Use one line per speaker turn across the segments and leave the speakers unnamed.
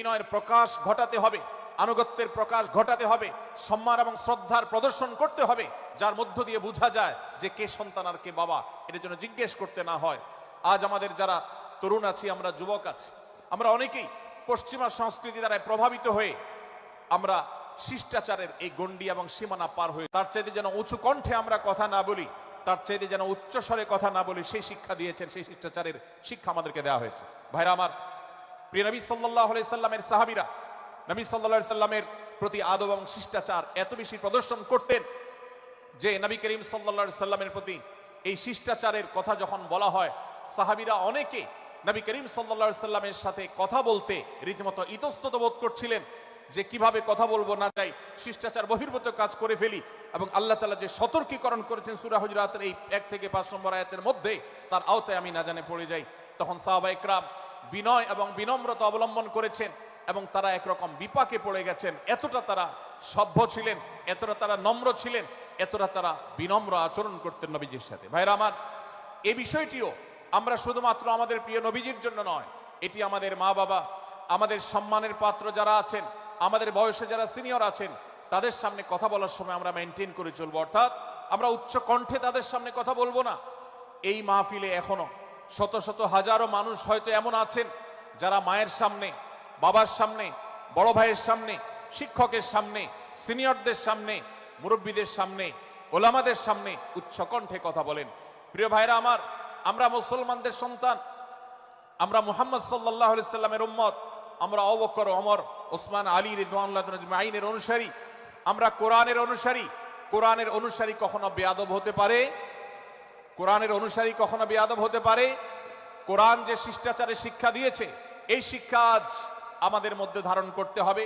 বিনয়ের প্রকাশ ঘটাতে হবে, আনুগত্যের প্রকাশ ঘটাতে হবে, সম্মান এবং শ্রদ্ধার প্রদর্শন করতে হবে, যার মধ্য দিয়ে বোঝা যায় যে কে সন্তান আর কে বাবা। এটার জন্য জিজ্ঞেস করতে না হয়। আজ আমাদের যারা তরুণ আছি, আমরা যুবক আছি, আমরা অনেকেই পশ্চিমা সংস্কৃতি দ্বারা প্রভাবিত হয়ে আমরা শিষ্টাচারের এই গণ্ডি এবং সীমানা পার হয়ে, তার চাইতে যেন উঁচু কণ্ঠে আমরা কথা না বলি, তার চাইতে যেন উচ্চস্বরে কথা না বলি, সেই শিক্ষা দিয়েছেন, সেই শিষ্টাচারের শিক্ষা আমাদেরকে দেওয়া হয়েছে। ভাইরা আমার প্রিয় নবী সাল্লাহ সাল্লামের সাহাবিরা, নবী সাল্লাহ সাল্লামের প্রতি আদব এবং শিষ্টাচার এত বেশি প্রদর্শন করতেন যে নবী করিম সাল্লা সাল্লামের প্রতি এই শিষ্টাচারের কথা যখন বলা হয়, সাহাবিরা অনেকে নবী করিম সাল্লা সাল্লামের সাথে কথা বলতে রীতিমতো ইতস্তত বোধ করছিলেন যে কীভাবে কথা বলব না যাই, শিষ্টাচার বহির্ভূত কাজ করে ফেলি এবং আল্লাহ তালা যে সতর্কীকরণ করেছেন সুরা হুজরাতের এই এক থেকে পাঁচ নম্বর আয়াতের মধ্যে, তার আওতায় আমি না জানে পড়ে যাই। তখন সাহাবা একরাম বিনয় এবং বিনম্রতা অবলম্বন করেছেন এবং তারা একরকম বিপাকে পড়ে গেছেন। এতটা তারা সভ্য ছিলেন, এতটা তারা নম্র ছিলেন, এতটা তারা বিনম্র আচরণ করতেন নবীজির সাথে। ভাইরা আমার এই বিষয়টিও আমরা শুধুমাত্র আমাদের প্রিয় নবীজির জন্য নয়, এটি আমাদের মা বাবা, আমাদের সম্মানের পাত্র যারা আছেন, আমাদের বয়সে যারা সিনিয়র আছেন, তাদের সামনে কথা বলার সময় আমরা মেনটেন করে চলবো। অর্থাৎ আমরা উচ্চ কণ্ঠে তাদের সামনে কথা বলব না। এই মাহফিলে এখনও শত শত হাজারো মানুষ হয়তো এমন আছেন যারা মায়ের সামনে, বাবার সামনে, বড় ভাইয়ের সামনে, শিক্ষকের সামনে, সিনিয়রদের সামনে, মুরব্বীদের সামনে, ওলামাদের সামনে উচ্চ কণ্ঠে কথা বলেন। প্রিয় ভাইরা আমার, আমরা মুসলমানদের সন্তান, আমরা মুহাম্মদ সাল্লাহ সাল্লামের উম্মত, আমরা অবকর অমর ওসমান, আলী রিদওয়ানের অনুসারী, আমরা কোরআনের অনুসারী। কোরআনের অনুসারী কখনো বেয়াদব হতে পারে কোরআনের অনুসারী কখনো বেয়াদব হতে পারে? কোরআন যে শিষ্টাচারের শিক্ষা দিয়েছে, এই শিক্ষা আজ আমাদের মধ্যে ধারণ করতে হবে,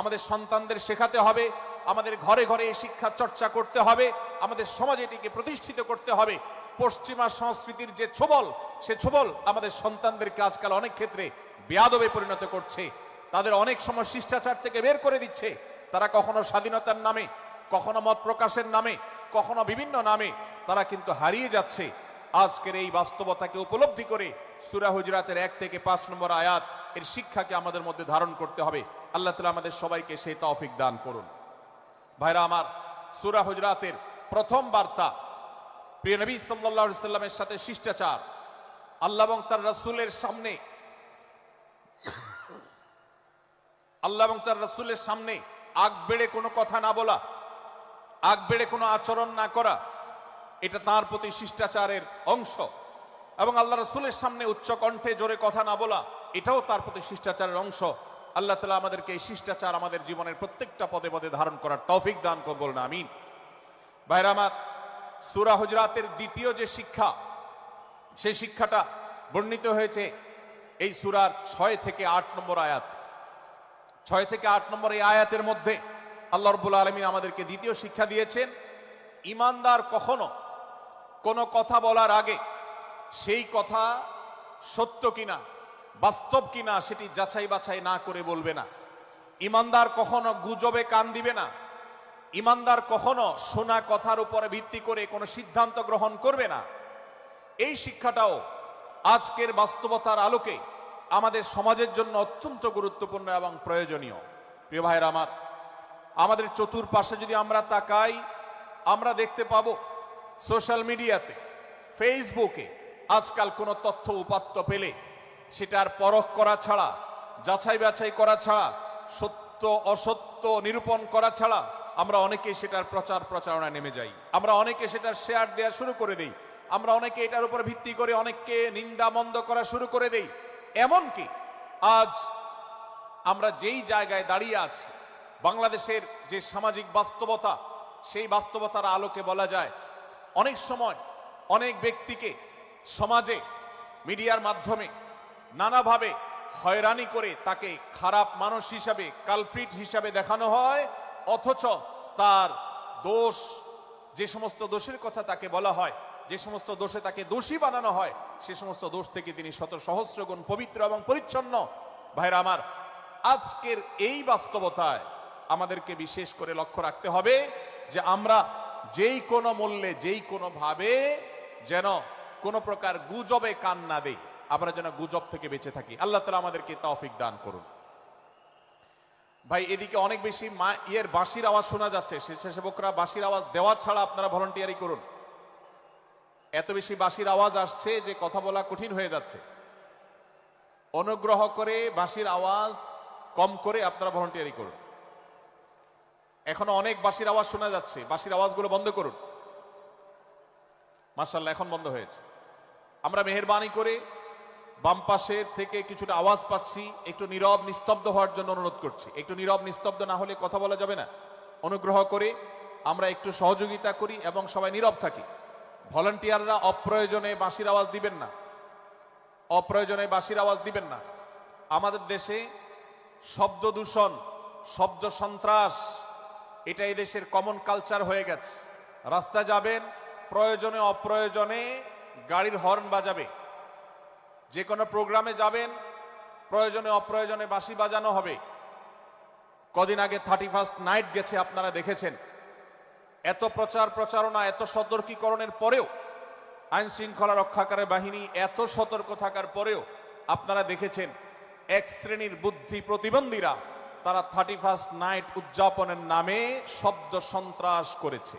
আমাদের সন্তানদের শেখাতে হবে, আমাদের ঘরে ঘরে এই শিক্ষা চর্চা করতে হবে, আমাদের সমাজ এটিকে প্রতিষ্ঠিত করতে হবে। পশ্চিমা সংস্কৃতির যে ছোবল, সে ছোবল আমাদের সন্তানদেরকে আজকাল অনেক ক্ষেত্রে বেয়াদবে পরিণত করছে। তাদের অনেক সময় শিষ্টাচার থেকে বের করে দিচ্ছে। তারা কখনো স্বাধীনতার নামে, কখনো মত প্রকাশের নামে কখনো বিভিন্ন নামে তারা কিন্তু হারিয়ে যাচ্ছে। আজকের এই বাস্তবতাকে উপলব্ধি করে সুরা হুজরাতের এক থেকে পাঁচ নম্বর আয়াত এর শিক্ষাকে আমাদের মধ্যে ধারণ করতে হবে। আল্লাহ তালা আমাদের সবাইকে সেই তৌফিক দান করুন। ভাইরা আমার, সুরা হুজরাতের প্রথম বার্তা, প্রিয় নবী সাল্লা সাল্লামের সাথে শিষ্টাচার। আল্লাহ এবং তার রসুলের সামনে, আল্লাহ এবং তার রসুলের সামনে আগ বেড়ে কোনো কথা না বলা আগ বেড়ে কোনো আচরণ না করা, এটা তার প্রতি শিষ্টাচারের অংশ। এবং আল্লাহ রসুলের সামনে উচ্চ কণ্ঠে জোরে কথা না বলা, এটাও তার প্রতি শিষ্টাচারের অংশ। আল্লাহ তালা আমাদেরকে এই শিষ্টাচার আমাদের জীবনের প্রত্যেকটা পদে পদে ধারণ করার তৌফিক দান করব না আমিন। ভাইরা আমার, সুরা হুজরাতের দ্বিতীয় যে শিক্ষা, সেই শিক্ষাটা বর্ণিত হয়েছে এই সুরার ছয় থেকে আট নম্বর আয়াত। ছয় থেকে আট নম্বর এই আয়াতের মধ্যে আল্লাহ রব্বুল আলমিন আমাদেরকে দ্বিতীয় শিক্ষা দিয়েছেন, ইমানদার কখনো কোনো কথা বলার আগে সেই কথা সত্য কিনা, বাস্তব কিনা সেটি যাচাই বাছাই না করে বলবে না। ইমানদার কখনো গুজবে কান দিবে না। ইমানদার কখনো শোনা কথার উপরে ভিত্তি করে কোনো সিদ্ধান্ত গ্রহণ করবে না। এই শিক্ষাটাও আজকের বাস্তবতার আলোকে আমাদের সমাজের জন্য অত্যন্ত গুরুত্বপূর্ণ এবং প্রয়োজনীয়। প্রিয় ভাইয়ের আমার আমাদের চতুর্পাশে যদি আমরা তাকাই, আমরা দেখতে পাবো সোশ্যাল মিডিয়াতে, ফেসবুকে আজকাল কোনো তথ্য উপাত্ত পেলে সেটার পরখ করা ছাড়া, যাচাই বাছাই করা ছাড়া, সত্য অসত্য নিরূপণ করা ছাড়া আমরা অনেকে সেটার প্রচার প্রচারণায় নেমে যাই। আমরা অনেকে সেটার শেয়ার দেওয়া শুরু করে দেই। আমরা অনেকে এটার উপর ভিত্তি করে অনেককে নিন্দা মন্দ করা শুরু করে দেই। এমনকি আজ আমরা যেই জায়গায় দাঁড়িয়ে আছি বাংলাদেশের যে সামাজিক বাস্তবতা, সেই বাস্তবতার আলোকে বলা যায়, অনেক সময় অনেক ব্যক্তিকে সমাজে, মিডিয়ার মাধ্যমে নানাভাবে হয়রানি করে তাকে খারাপ মানুষ হিসাবে, কালপ্রিট হিসাবে দেখানো হয়, অথচ তার দোষ, যে সমস্ত দোষের কথা তাকে বলা হয়, যে সমস্ত দোষে তাকে দোষী বানানো হয়, সে সমস্ত দোষ থেকে তিনি শত সহস্র গুণ পবিত্র এবং পরিচ্ছন্ন। ভাইরা আমার, আজকের এই বাস্তবতায় আমাদেরকে বিশেষ করে লক্ষ্য রাখতে হবে যে আমরা যেই কোনো মূল্যে, যেই কোনো ভাবে যেন কোনো প্রকার গুজবে কান না দেই। আমরা যেন গুজব থেকে বেঁচে থাকি। আল্লাহ তালা আমাদেরকে তৌফিক দান করুন। ভাই, এদিকে অনেক বেশি মা, ইয়ের বাঁশির আওয়াজ শোনা যাচ্ছে। স্বেচ্ছাসেবকরা বাঁশির আওয়াজ দেওয়া ছাড়া আপনারা ভলেন্টিয়ারি করুন। এত বেশি বাঁশির আওয়াজ আসছে যে কথা বলা কঠিন হয়ে যাচ্ছে। অনুগ্রহ করে বাঁশির আওয়াজ কম করে আপনারা ভলেন্টিয়ারি করুন। এখনও অনেক বাঁশির আওয়াজ শোনা যাচ্ছে। বাঁশির আওয়াজগুলো বন্ধ করুন। মার্শাল্লাহ এখন বন্ধ হয়েছে। আমরা মেহরবানি করে বাম পাশে থেকে কিছুটা আওয়াজ পাচ্ছি, একটু নীরব, নিস্তব্ধ হওয়ার জন্য অনুরোধ করছি। একটু নীরব, নিস্তব্ধ না হলে কথা বলা যাবে না। অনুগ্রহ করে আমরা একটু সহযোগিতা করি এবং সবাই নীরব থাকি। ভলান্টিয়াররা অপ্রয়োজনে বাঁশির আওয়াজ দিবেন না। অপ্রয়োজনে বাঁশির আওয়াজ দিবেন না। আমাদের দেশে শব্দ দূষণ, শব্দ সন্ত্রাস এটা এই দেশের কমন কালচার হয়ে গেছে। রাস্তা যাবেন, প্রয়োজনে অপ্রয়োজনে গাড়ির হর্ন বাজাবে। যে কোনো প্রোগ্রামে যাবেন, প্রয়োজনে অপ্রয়োজনে বাঁশি বাজানো হবে। কদিন আগে থার্টি ফার্স্ট নাইট গেছে, আপনারা দেখেছেন। এত প্রচার প্রচারণা, এত সতর্কীকরণের পরেও, আইন শৃঙ্খলা রক্ষাকারী বাহিনী এত সতর্ক থাকার পরেও, আপনারা দেখেছেন, এক শ্রেণির বুদ্ধি প্রতিবন্ধীরা তারা থার্টি ফার্স্ট নাইট উদযাপনের নামে শব্দ সন্ত্রাস করেছে।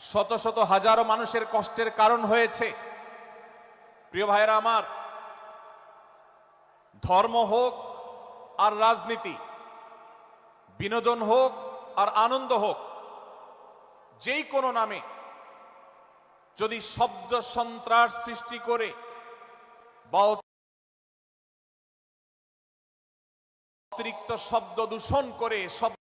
শত শত হাজারো মানুষের কষ্টের কারণ হয়েছে। প্রিয় ভাইয়েরা আমার, ধর্ম হোক আর রাজনীতি, বিনোদন হোক আর আনন্দ হোক, যেই কোনো নামে যদি শব্দ সন্ত্রাস সৃষ্টি করে, বা অতিরিক্ত শব্দ দূষণ করে শব্দ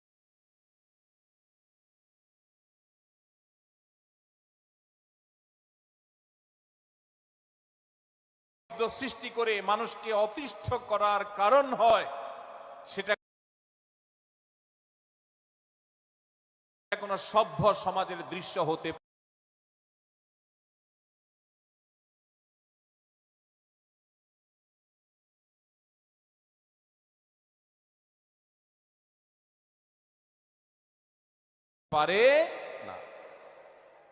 সৃষ্টি করে মানুষকে অতিষ্ঠ করার কারণ হয়, সেটা কোনো সভ্য সমাজের দৃশ্য হতে পারে না।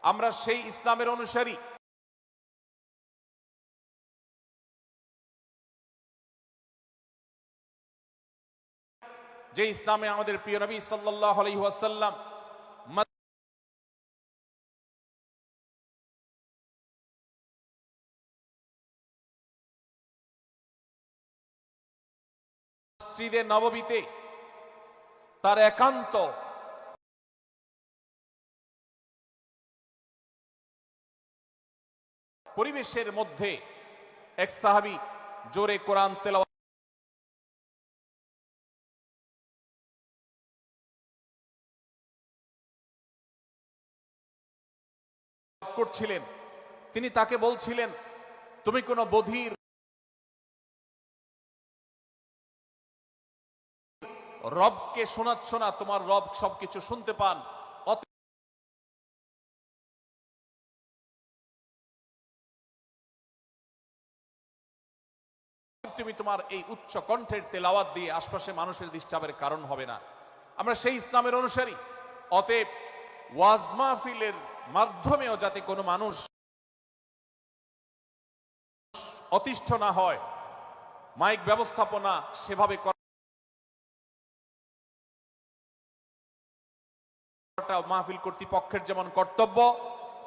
আমরা সেই ইসলামের অনুসারী। যে ইসলামে আমাদের প্রিয় নবী মসজিদে নববীতে তার একান্ত পরিবেশের মধ্যে এক সাহাবী জোরে কোরআন তেলাওয়াত করছিলেন। তিনি তাকে বলছিলেন, তুমি কোন বধির রবকে শোনাচ্ছ না, তোমার রব সবকিছু শুনতে পান। তুমি তোমার এই উচ্চ কণ্ঠের তেলাওয়াত দিয়ে আশপাশে মানুষের ডিস্টার্বের কারণ হবে না। আমরা সেই ইসলামের অনুসারী। অতএব ওয়াজ মাহফিলের মাধ্যমেও যাতে কোনো মানুষ অতিষ্ঠ না হয়, মাইক ব্যবস্থাপনা সেভাবে করাটা মাহফিল কর্তৃপক্ষের যেমন কর্তব্য,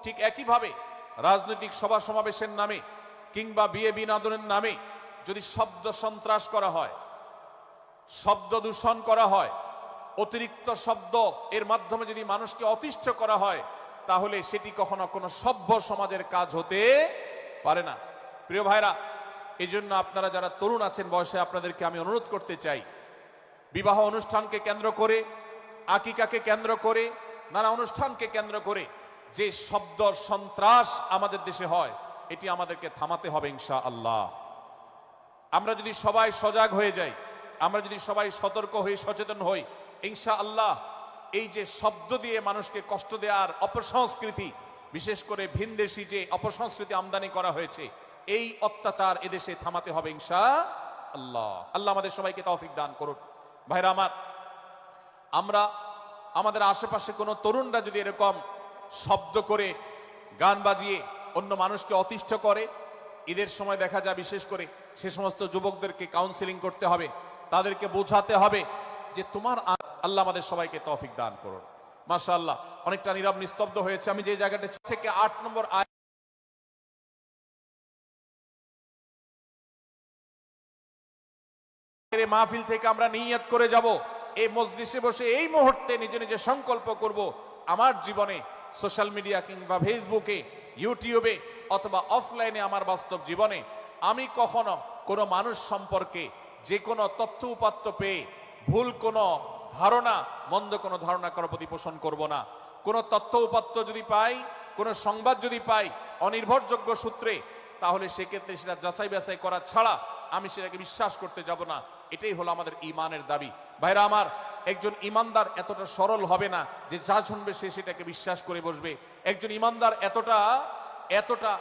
ঠিক একইভাবে রাজনৈতিক সভা সমাবেশের নামে কিংবা বিয়ে বিনোদনের নামে যদি শব্দ সন্ত্রাস করা হয়, শব্দ দূষণ করা হয়, অতিরিক্ত শব্দ এর মাধ্যমে যদি মানুষকে অতিষ্ঠ করা হয়, তাহলে সেটি কখনো কোনো সভ্য সমাজের কাজ হতে পারে না। প্রিয় ভাইরা এই জন্য আপনারা যারা তরুণ আছেন বয়সে, আপনাদেরকে আমি অনুরোধ করতে চাই, বিবাহ অনুষ্ঠানকে কেন্দ্র করে, আকিকাকে কেন্দ্র করে, নানা অনুষ্ঠানকে কেন্দ্র করে যে শব্দ সন্ত্রাস আমাদের দেশে হয়, এটি আমাদেরকে থামাতে হবে ইনশা আল্লাহ আমরা যদি সবাই সজাগ হয়ে যাই, আমরা যদি সবাই সতর্ক হই সচেতন হই ইনশা আল্লাহ এই যে শব্দ দিয়ে মানুষকে কষ্ট দেওয়ার অপসংস্কৃতি, বিশেষ করে ভিনদেশি যে অপসংস্কৃতি আমদানি করা হয়েছে, এই অত্যাচার এদেশে থামাতে হবে ইনশা আল্লাহ আল্লাহ আমাদের সবাইকে তৌফিক দান করুন ভাইরা আমার, আমরা আমাদের আশেপাশে কোনো তরুণরা যদি এরকম শব্দ করে, গান বাজিয়ে অন্য মানুষকে অতিষ্ঠ করে, ঈদের সময় দেখা যায় বিশেষ করে সে সমস্ত যুবকদেরকে কাউন্সিলিং করতে হবে, তাদেরকে বোঝাতে হবে যে তোমার আল্লাহ আমাদের সবাইকে তৌফিক দান করুন। মাশাআল্লাহ, অনেকটা নীরব নিস্তব্ধ হয়েছে। আমি যে জায়গাটা থেকে আট নম্বর আয় মাহফিল থেকে আমরা নিয়ত করে যাব। এই মসজিদে বসে এই মুহূর্তে নিজে নিজে সংকল্প করব, আমার জীবনে সোশ্যাল মিডিয়া কিংবা ফেসবুকে ইউটিউবে অথবা অফলাইনে আমার বাস্তব জীবনে আমি কখনো কোনো মানুষ সম্পর্কে যে কোনো তথ্য উপাত্ত পেয়ে ভুল কোনো ধারণা, মন্দ কোনো ধারণা করার প্রতি পোষণ করব না। কোনো তথ্য উপাত্ত যদি পাই, কোনো সংবাদ যদি পাই, অনির্ভরযোগ্য সূত্রে, তাহলে সেক্ষেত্রে সেটা যাচাই বাছাই করা ছাড়া আমি সেটাকে বিশ্বাস করতে যাব না। এটাই হলো আমাদের ইমানের দাবি। ভাইরা আমার, একজন ইমানদার এতটা সরল হবে না যে যা শুনবে সে সেটাকে বিশ্বাস করে বসবে। একজন ইমানদার এতটা এতটা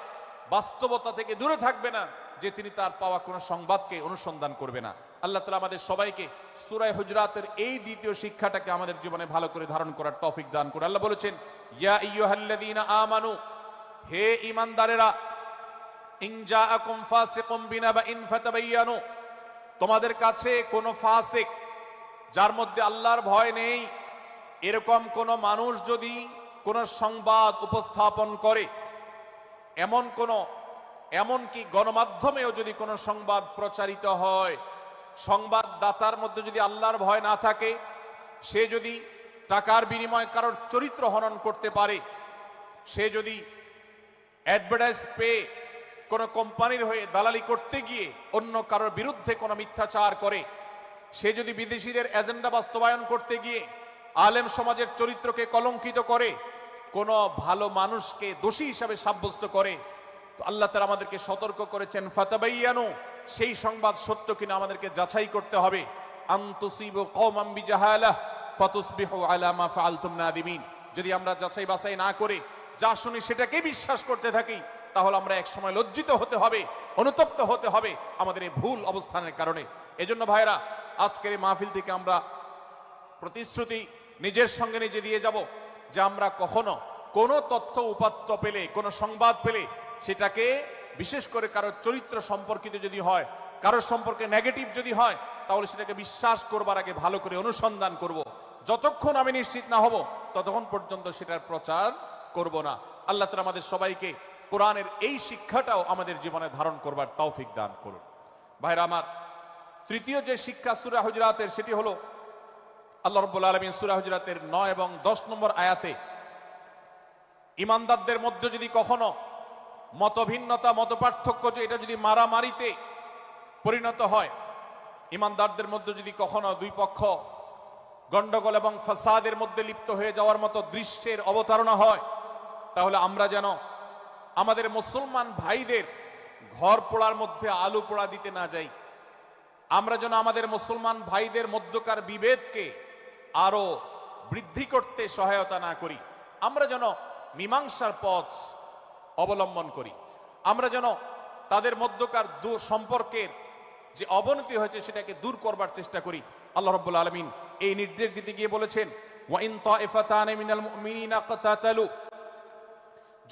বাস্তবতা থেকে দূরে থাকবে না যে তিনি তার পাওয়া কোনো সংবাদকে অনুসন্ধান করবে না। আল্লাহ তালা আমাদের সবাইকে সুরায় হুজরাতের এই দ্বিতীয় শিক্ষাটাকে আমাদের জীবনে ভালো করে ধারণ করার তৌফিক দান করে আল্লাহ বলেছেন, ইয়া ইয়ুহাল্লাযীনা আমানু, হে ইমানদারেরা ইন জাআকুম ফাসিকুম বিনাবাইন ফাতাবায়ানু তোমাদের কাছে কোনো ফাসিক যার মধ্যে আল্লাহর ভয় নেই, এরকম কোন মানুষ যদি কোন সংবাদ উপস্থাপন করে, এমন কোন এমনকি গণমাধ্যমেও যদি কোনো সংবাদ প্রচারিত হয়, সংবাদদাতার মধ্যে যদি আল্লাহর ভয় না থাকে, সে যদি টাকার বিনিময়ে কারোর চরিত্র হনন করতে পারে, সে যদি অ্যাডভার্টাইজ পেয়ে কোনো কোম্পানির হয়ে দালালি করতে গিয়ে অন্য কারোর বিরুদ্ধে কোনো মিথ্যাচার করে, সে যদি বিদেশিদের এজেন্ডা বাস্তবায়ন করতে গিয়ে আলেম সমাজের চরিত্রকে কলঙ্কিত করে, কোনো ভালো মানুষকে দোষী হিসাবে সাব্যস্ত করে আল্লাহ তালা আমাদেরকে সতর্ক করেছেন, ফাতাবাইয়ানু, সেই সংবাদ সত্য কিনা আমাদেরকে যাচাই করতে হবে। যদি আমরা যাচাই বাছাই না করে, যা শুনি সেটাকে বিশ্বাস করতে থাকি, তাহলে আমরা এক সময় লজ্জিত হতে হবে, অনুতপ্ত হতে হবে আমাদের এই ভুল অবস্থানের কারণে। এজন্য ভাইরা আজকের এই মাহফিল থেকে আমরা প্রতিশ্রুতি নিজের সঙ্গে নিজে দিয়ে যাব যে আমরা কখনো কোনো তথ্য উপাত্ত পেলে, কোনো সংবাদ পেলে সেটাকে বিশেষ করে কারোর চরিত্র সম্পর্কিত যদি হয় কারোর সম্পর্কে নেগেটিভ যদি হয়, তাহলে সেটাকে বিশ্বাস করবার আগে ভালো করে অনুসন্ধান করব। যতক্ষণ আমি নিশ্চিত না হব, ততক্ষণ পর্যন্ত সেটার প্রচার করব না আল্লাহ তালা আমাদের সবাইকে কোরআনের এই শিক্ষাটাও আমাদের জীবনে ধারণ করবার তৌফিক দান করুন ভাইরা আমার, তৃতীয় যে শিক্ষা সুরা হজরাতের, সেটি হলো আল্লাহ রব্বুল আলমিন সুরা হজরাতের নয় এবং দশ নম্বর আয়াতে, ইমানদারদের মধ্যে যদি কখনো মতভিন্নতা মত পার্থক্য যে এটা যদি মারামারিতে পরিণত হয়, ইমানদারদের মধ্যে যদি কখনো দুই পক্ষ গন্ডগোল এবং ফাসাদের মধ্যে লিপ্ত হয়ে যাওয়ার মতো দৃশ্যের অবতারণা হয়, তাহলে আমরা যেন আমাদের মুসলমান ভাইদের ঘর পোড়ার মধ্যে আলু পোড়া দিতে না যাই। আমরা যেন আমাদের মুসলমান ভাইদের মধ্যকার বিভেদকে আরও বৃদ্ধি করতে সহায়তা না করি। আমরা যেন মীমাংসার পথ অবলম্বন করি। আমরা যেন তাদের মধ্যকার দু সম্পর্কের যে অবনতি হয়েছে সেটাকে দূর করবার চেষ্টা করি। আল্লাহ রাব্বুল আলমিন এই নির্দেশ দিতে গিয়ে বলেছেন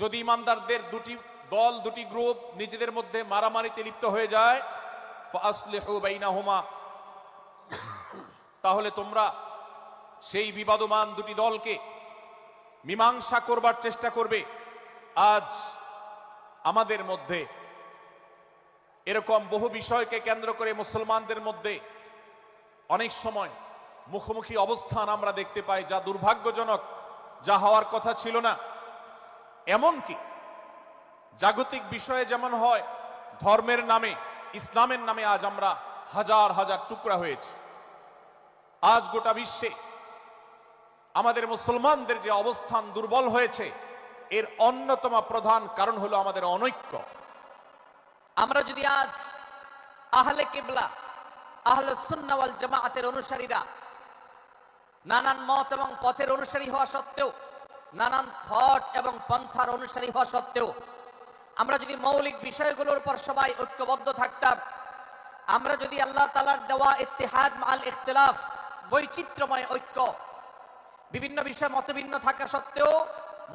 যদি ইমানদারদের দুটি দল, দুটি গ্রুপ নিজেদের মধ্যে মারামারিতে লিপ্ত হয়ে যায় তাহলে তোমরা সেই বিবাদমান দুটি দলকে মীমাংসা করবার চেষ্টা করবে। আজ আমাদের মধ্যে এরকম বহু বিষয়কে কেন্দ্র করে মুসলমানদের মধ্যে অনেক সময় মুখোমুখি অবস্থান আমরা দেখতে পাই, যা দুর্ভাগ্যজনক, যা হওয়ার কথা ছিল না। এমনকি জাগতিক বিষয়ে যেমন হয়, ধর্মের নামে, ইসলামের নামে আজ আমরা হাজার হাজার টুকরা হয়েছি। আজ গোটা বিশ্বে আমাদের মুসলমানদের যে অবস্থান দুর্বল হয়েছে এর অন্যতম প্রধান কারণ হলো আমাদের অনৈক্য।
আমরা যদি আজ আহলে কিবলা, আহলে সুন্নাহ ওয়াল জামাআতের অনুসারীরা নানান মত এবং পথের অনুসারী হওয়া সত্ত্বেও, নানান থট এবং পন্থার অনুসারী হওয়া সত্ত্বেও, আমরা যদি মৌলিক বিষয়গুলোর উপর সবাই ঐক্যবদ্ধ থাকতাম, আমরা যদি আল্লাহ তালার দেওয়া ইত্তেহাদ মাল ইখতিলাফ, বৈচিত্র্যময় ঐক্য, বিভিন্ন বিষয় মতভিন্ন থাকা সত্ত্বেও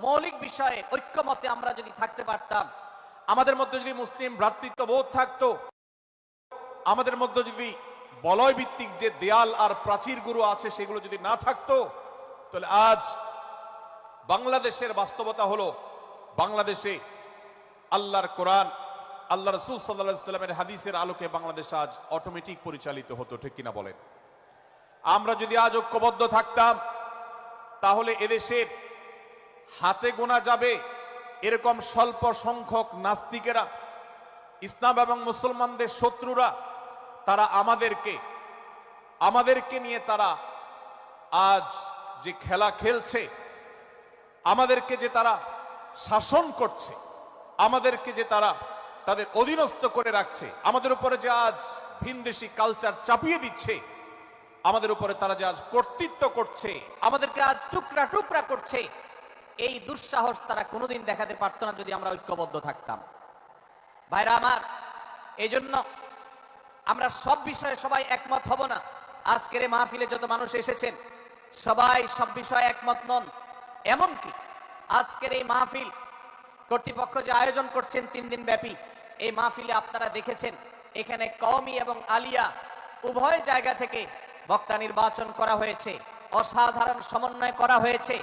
মৌলিক বিষয়ে ঐক্যমতে আমরা যদি থাকতে পারতাম,
আমাদের মধ্যে যদি মুসলিম ভ্রাতৃত্ব বোধ থাকতো, আমাদের মধ্যে যদি বলয় ভিত্তিক যে দেয়াল আর প্রাচীরগুলো আছে সেগুলো যদি না থাকতো, তাহলে আজ বাংলাদেশের বাস্তবতা হলো, বাংলাদেশে আল্লাহর কোরআন আল্লাহ রসুল সাল্লাহ সাল্লামের হাদিসের আলোকে বাংলাদেশ আজ অটোমেটিক পরিচালিত হতো, ঠিক কিনা বলেন? আমরা যদি আজ ঐক্যবদ্ধ থাকতাম, তাহলে এদেশের হাতে গোনা যাবে এরকম স্বল্প সংখ্যক নাস্তিকেরা, ইসলাম এবং মুসলমানদের শত্রুরা, তারা আমাদেরকে আমাদেরকে নিয়ে তারা আজ যে খেলা খেলছে, আমাদেরকে যে তারা শাসন করছে, আমাদেরকে যে তারা তাদের অধীনস্থ করে রাখছে, আমাদের উপরে যে আজ ভিনদেশি কালচার চাপিয়ে দিচ্ছে, আমাদের উপরে তারা যে আজ কর্তৃত্ব করছে,
আমাদেরকে আজ টুকরা টুকরা করছে এই দুঃসাহস তারা কোনোদিন দেখাতে পারতো না যদি আমরা ঐক্যবদ্ধ থাকতাম। ভাইরা আমার এই জন্য আমরা সব বিষয়ে সবাই একমত হব না। আজকের এই মাহফিলে যত মানুষ এসেছেন, সবাই সব বিষয়ে একমত নন। এমনকি আজকের এই মাহফিল কর্তৃপক্ষ যে আয়োজন করছেন তিন দিন ব্যাপী, এই মাহফিলে আপনারা দেখেছেন, এখানে কওমি এবং আলিয়া উভয় জায়গা থেকে বক্তা নির্বাচন করা হয়েছে, অসাধারণ সমন্বয় করা হয়েছে।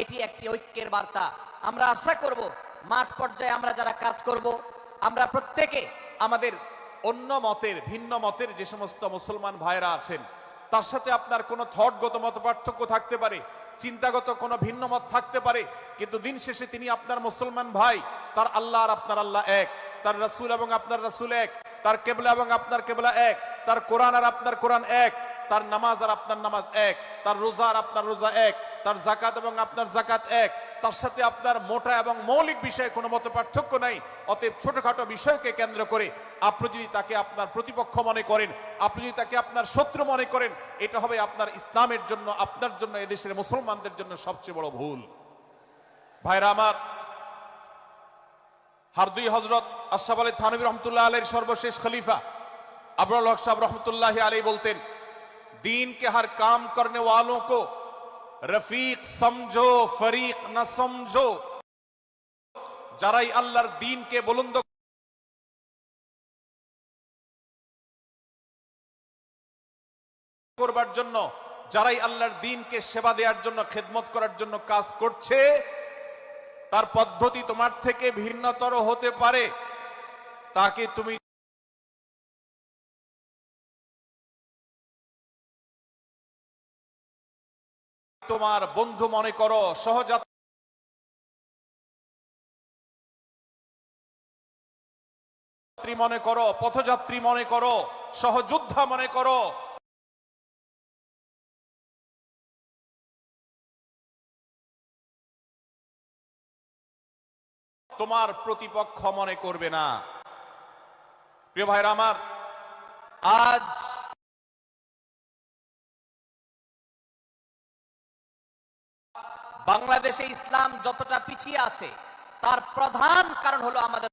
এটি একটি ঐক্যের বার্তা। আমরা আশা করব, মাঠ পর্যায়ে আমরা যারা কাজ করব, আমরা প্রত্যেকে
আমাদের অন্য মতের, ভিন্ন মতের যে সমস্ত মুসলমান ভাইরা আছেন, তার সাথে আপনার কোনো থটগত মত পার্থক্য থাকতে পারে, চিন্তাগত কোনো ভিন্ন মত থাকতে পারে, কিন্তু দিন শেষে তিনি আপনার মুসলমান ভাই, তার আল্লাহ আর আপনার আল্লাহ এক, তার রাসূল এবং আপনার রাসূল এক, তার কেবলা এবং আপনার কেবলা এক, তার কোরআন আর আপনার কোরআন এক, তার নামাজ আর আপনার নামাজ এক, তার রোজা আর আপনার রোজা এক তার জাকাত এবং আপনার জাকাত এক। তার সাথে আপনার মোটা এবং মৌলিক বিষয়ে কোনো মতো পার্থক্য নাই। অতএব ছোটখাটো বিষয়কে কেন্দ্র করে আপনি যদি তাকে আপনার প্রতিপক্ষ মনে করেন, আপনি যদি তাকে আপনার শত্রু মনে করেন, এটা হবে আপনার ইসলামের জন্য, আপনার জন্য এদেশের মুসলমানদের জন্য সবচেয়ে বড় ভুল। ভাইরা আমার হারদুই হজরত আশাফ আলী থানবী রহমতুল্লাহ আলের সর্বশেষ খলিফা আবরুল হক সাহেব রহমতুল্লাহ আলী বলতেন, দিনকে হার কাম করনে ওয়ালো কো রফিক সমঝো, ফরিক না সমঝো। যারাই আল্লাহর দিনকে বুলন্দ করবার জন্য, যারাই আল্লাহর দিনকে সেবা দেওয়ার জন্য, খেদমত করার জন্য কাজ করছে, তার পদ্ধতি তোমার থেকে ভিন্নতর হতে পারে। তাকে তুমি তোমার বন্ধু মনে করো সহযাত্রী মনে করো, পথযাত্রী মনে করো, সহযোদ্ধা মনে করো। তোমার প্রতিপক্ষ মনে করবে না। প্রিয় ভাইরা আমার,
আজ বাংলাদেশে ইসলাম যতটা পিছিয়ে আছে তার প্রধান কারণ হলো আমাদের